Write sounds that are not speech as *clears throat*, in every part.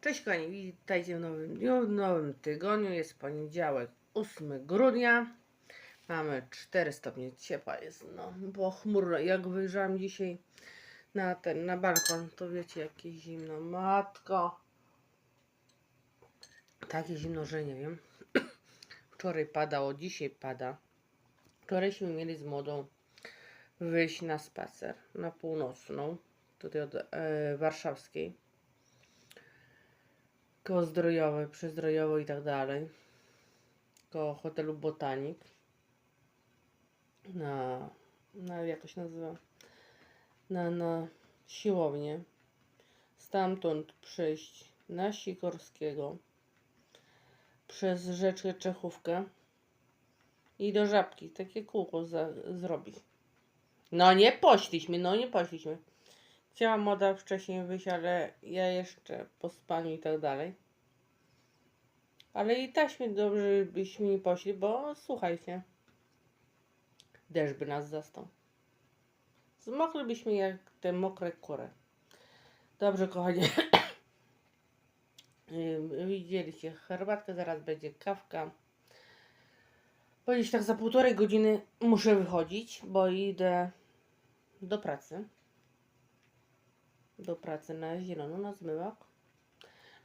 Cześć kochani, witajcie w nowym dniu, w nowym tygodniu. Jest poniedziałek, 8 grudnia. Mamy 4 stopnie ciepła, jest no pochmurno. Jak wyjrzałam dzisiaj na ten, na balkon, to wiecie jakie zimno. Matko! Takie zimno, że nie wiem. *clears throat* Wczoraj padało, dzisiaj pada. Wczorajśmy mieli z młodą wyjść na spacer, na północną, tutaj od e, warszawskiej koło zdrojowe, przyzdrojowo i tak dalej. Koło hotelu Botanik. Na, na jak to się nazywa? Na, na siłownię. Stamtąd przejść na Sikorskiego. Przez rzeczkę Czechówkę. I do żabki. Takie kółko za, zrobić. No nie poszliśmy, no nie poszliśmy. Chciałam moda wcześniej wyjść, ale ja jeszcze po spaniu i tak dalej. Ale i taśmy dobrze byśmy nie poszli, bo słuchajcie, deszcz by nas zastał. Zmoklibyśmy jak te mokre kury. Dobrze, kochani. *coughs* Widzieliście herbatkę, zaraz będzie kawka. Bo gdzieś tak za półtorej godziny muszę wychodzić, bo idę do pracy do pracy na zielono, na zmywak.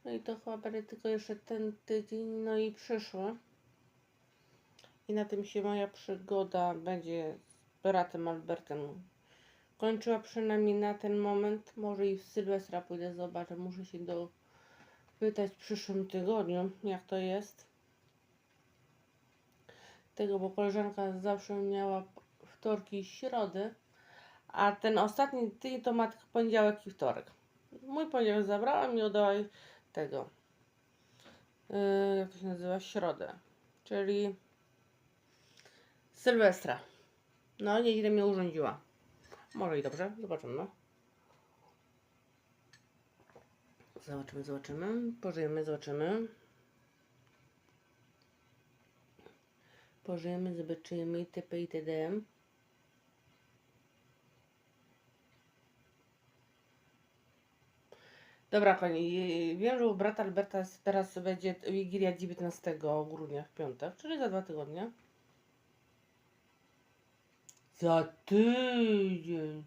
No i to chyba będzie tylko jeszcze ten tydzień, no i przyszły. I na tym się moja przygoda będzie z bratem Albertem kończyła przynajmniej na ten moment. Może i w Sylwestra pójdę zobaczę. Muszę się dopytać w przyszłym tygodniu, jak to jest. Tego, bo koleżanka zawsze miała wtorki i środy. A ten ostatni tydzień to ma tylko poniedziałek i wtorek. Mój poniedziałek zabrałam i oddała tego. Yy, jak to się nazywa? Środę. Czyli Sylwestra. No, nieźle mnie urządziła. Może i dobrze, zobaczymy. No. Zobaczymy, zobaczymy. Pożyjemy, zobaczymy. Pożyjemy, zobaczymy itp. itd. Dobra, kochani, wiem, że u brata Alberta teraz będzie Wigilia 19 grudnia w piątek, czyli za dwa tygodnie. Za tydzień.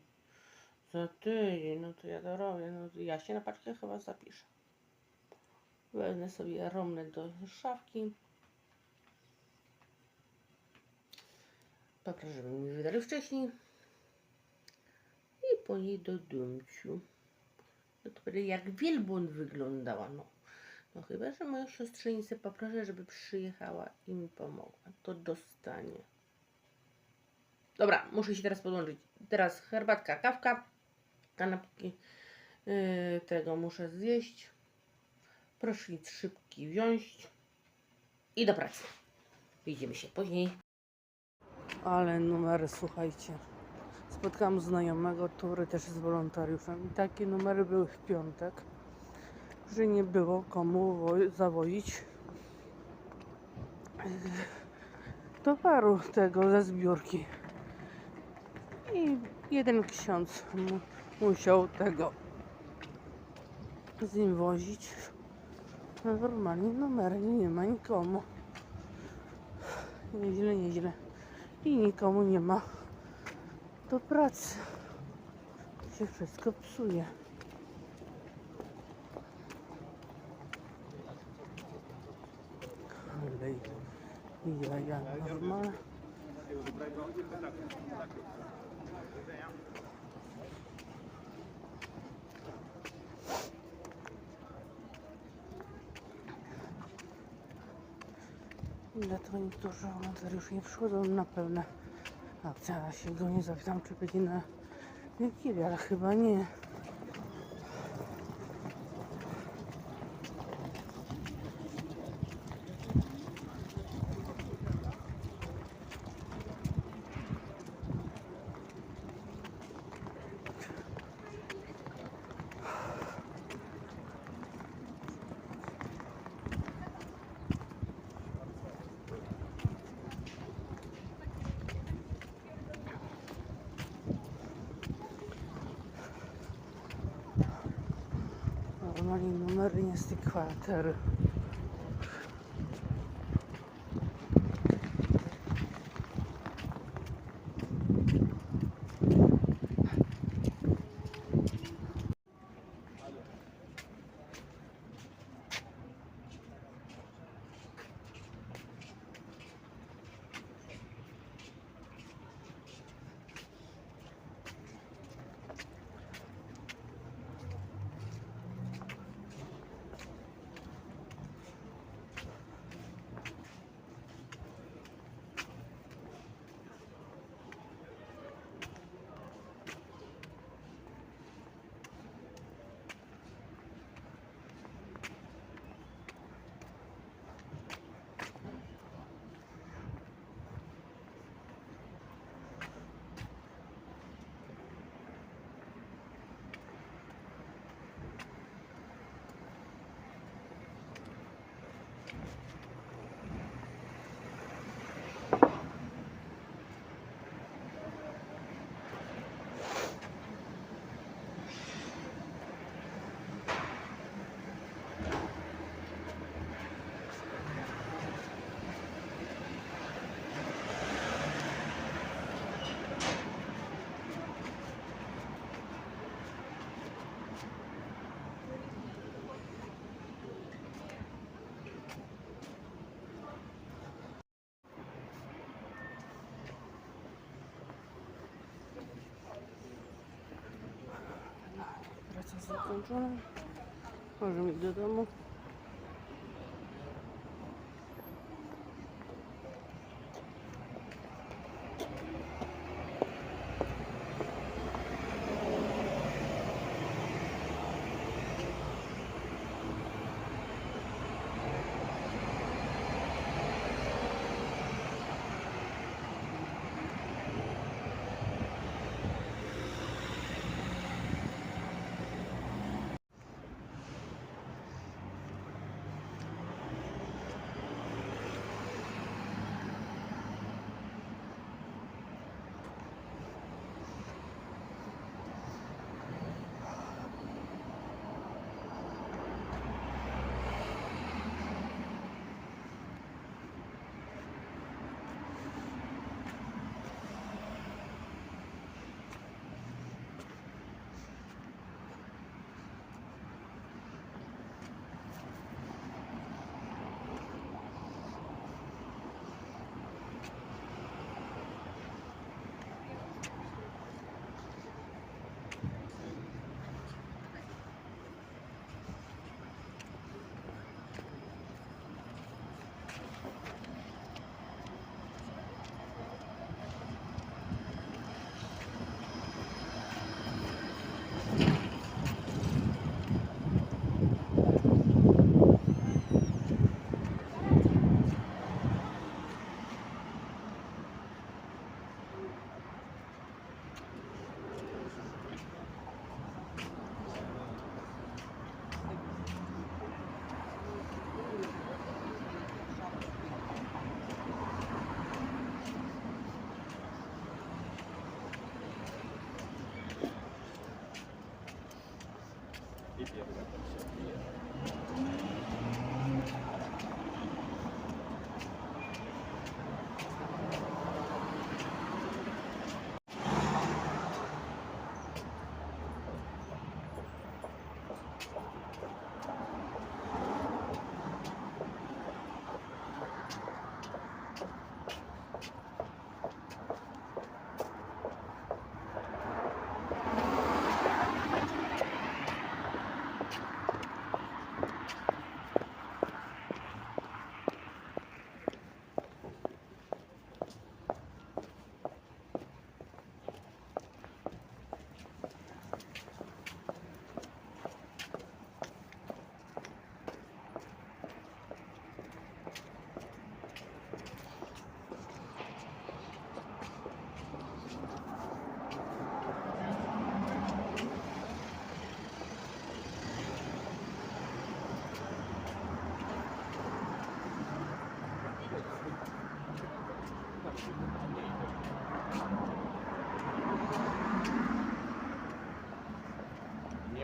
Za tydzień, no to ja to robię. No to ja się na paczkę chyba zapiszę. Wezmę sobie romnę do szafki. Poproszę, żeby mi wydali wcześniej. I po niej do dumciu. To będzie jak wielbłąd wyglądała, no. No chyba, że moją siostrzenicę poproszę, żeby przyjechała i mi pomogła. To dostanie. Dobra, muszę się teraz podłączyć. Teraz herbatka, kawka, kanapki yy, tego muszę zjeść. Prysznic szybki wziąć i do pracy. Widzimy się później. Ale numery, słuchajcie. Spotkałam znajomego, który też jest wolontariuszem i takie numery były w piątek, że nie było komu wo- zawozić towaru tego ze zbiórki. I jeden ksiądz mu, musiał tego z nim wozić. No normalnie numery nie ma nikomu. Nieźle, nieźle. I nikomu nie ma do pracy. Się wszystko psuje. Kolej. Jaja normalne. Dlatego niektórzy wolontariusze nie przychodzą na pełne akcje. Ja się go nie zapytam, czy będzie na Wigilię, ale chyba nie. Normalnie numery nie z закінчили. Можемо йти додому.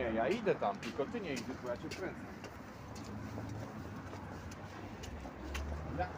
Domu. Ja idę tam, tylko ty nie idziesz, bo ja cię kręcę. Jak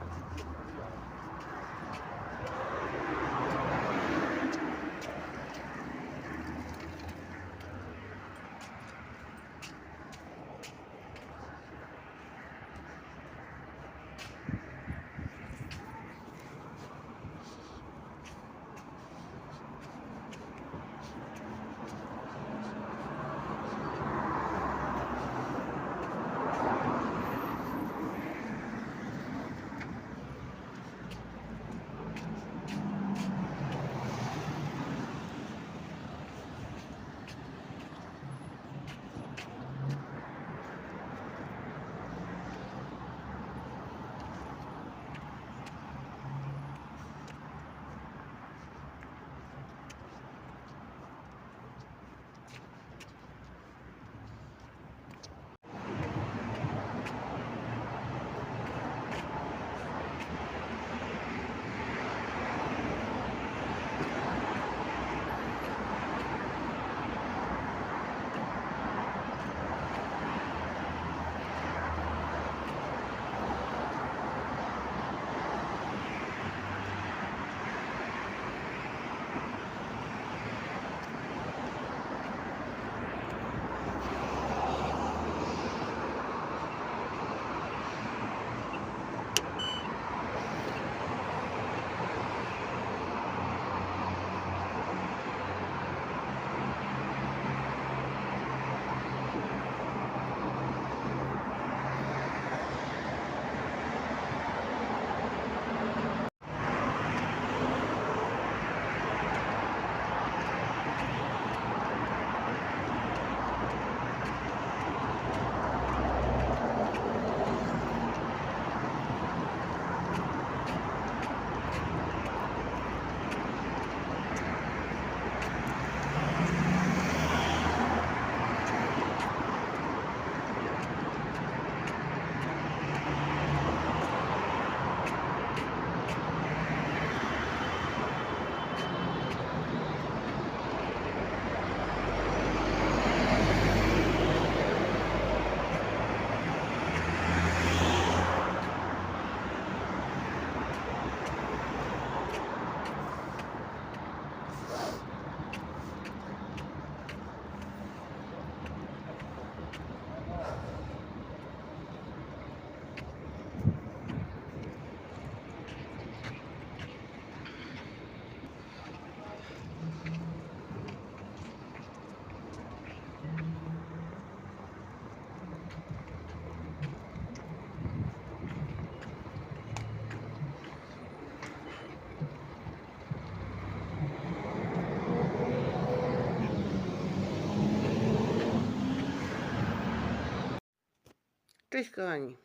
Cześć kochani.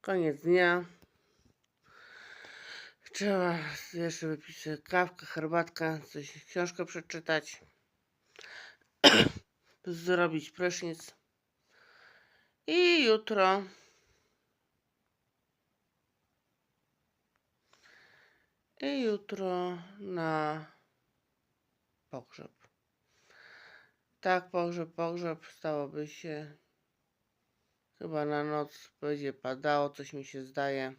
Koniec dnia. Trzeba jeszcze wypić kawkę, herbatkę, coś, książkę przeczytać. *clears throat* Zrobić prysznic. I jutro i jutro na pogrzeb. Tak, pogrzeb, pogrzeb stałoby się Chyba na noc będzie padało, coś mi się zdaje.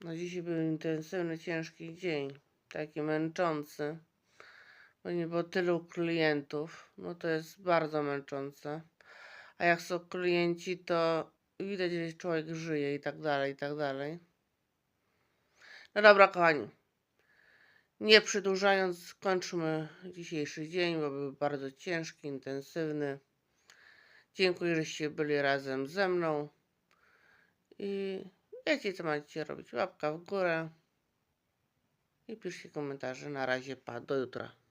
No dzisiaj był intensywny, ciężki dzień. Taki męczący. Bo nie było tylu klientów. No to jest bardzo męczące. A jak są klienci, to widać, że człowiek żyje i tak dalej, i tak dalej. No dobra, kochani. Nie przedłużając, kończmy dzisiejszy dzień, bo był bardzo ciężki, intensywny. Dziękuję, żeście byli razem ze mną. I wiecie, co macie robić. Łapka w górę. I piszcie komentarze. Na razie, pa. Do jutra.